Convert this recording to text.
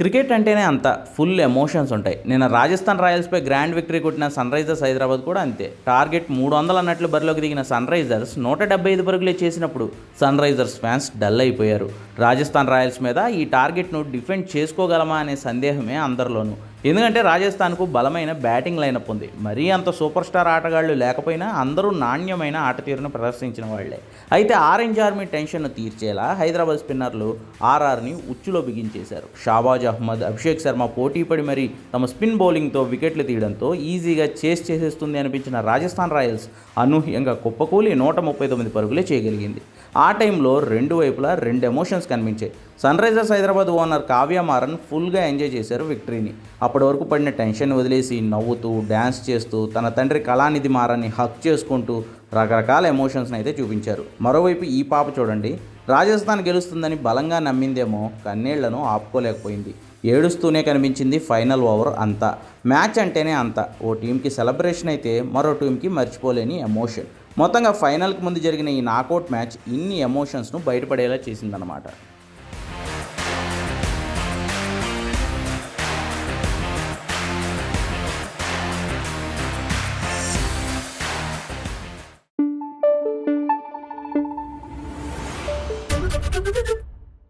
Cricket అంటేనే అంత full emotions ఉంటాయి. నిన్న రాజస్థాన్ రాయల్స్పై గ్రాండ్ విక్టరీ కొట్టిన సన్ రైజర్స్ హైదరాబాద్ కూడా అంతే. టార్గెట్ మూడు వందలు అన్నట్లు బరిలోకి దిగిన సన్ రైజర్స్ నూట డెబ్బై ఐదు పరుగులే చేసినప్పుడు సన్ రైజర్స్ ఫ్యాన్స్ డల్ అయిపోయారు. రాజస్థాన్ రాయల్స్ మీద ఈ టార్గెట్ను డిఫెండ్ చేసుకోగలమా అనే సందేహమే అందరిలోనూ. ఎందుకంటే రాజస్థాన్కు బలమైన బ్యాటింగ్ లైనప్ ఉంది. మరీ అంత సూపర్ స్టార్ ఆటగాళ్ళు లేకపోయినా అందరూ నాణ్యమైన ఆట తీరును ప్రదర్శించిన వాళ్ళే అయితే ఆరెంజ్ ఆర్మీ టెన్షన్ను తీర్చేలా హైదరాబాద్ స్పిన్నర్లు ఆర్ఆర్ని ఉచ్చులో బిగించేశారు. షాబాజ్ అహ్మద్ అభిషేక్ శర్మ పోటీపడి మరీ తమ స్పిన్ బౌలింగ్తో వికెట్లు తీయడంతో ఈజీగా చేస్ చేసేస్తుంది అనిపించిన రాజస్థాన్ రాయల్స్ అనూహ్యంగా కుప్పకూలి నూట ముప్పై తొమ్మిది పరుగులే చేయగలిగింది. ఆ టైంలో రెండు వైపులా రెండు ఎమోషన్స్ కనిపించాయి. Sun Risers Hyderabad owner Kavya Maran ఫుల్గా ఎంజాయ్ చేశారు విక్టరీని. అప్పటి వరకు పడిన టెన్షన్ వదిలేసి నవ్వుతూ డ్యాన్స్ చేస్తూ తన తండ్రి కళానిధి మారాన్ని హక్ చేసుకుంటూ రకరకాల ఎమోషన్స్ని అయితే చూపించారు. మరోవైపు ఈ పాప చూడండి. రాజస్థాన్ గెలుస్తుందని బలంగా నమ్మిందేమో కన్నీళ్ళను ఆపుకోలేకపోయింది. ఏడుస్తూనే కనిపించింది ఫైనల్ ఓవర్ అంతా. మ్యాచ్ అంటేనే అంత. ఓ టీంకి సెలబ్రేషన్ అయితే మరో టీంకి మర్చిపోలేని ఎమోషన్. మొత్తంగా ఫైనల్కి ముందు జరిగిన ఈ నాకౌట్ మ్యాచ్ ఇన్ని ఎమోషన్స్ను బయటపడేలా చేసిందన్నమాట.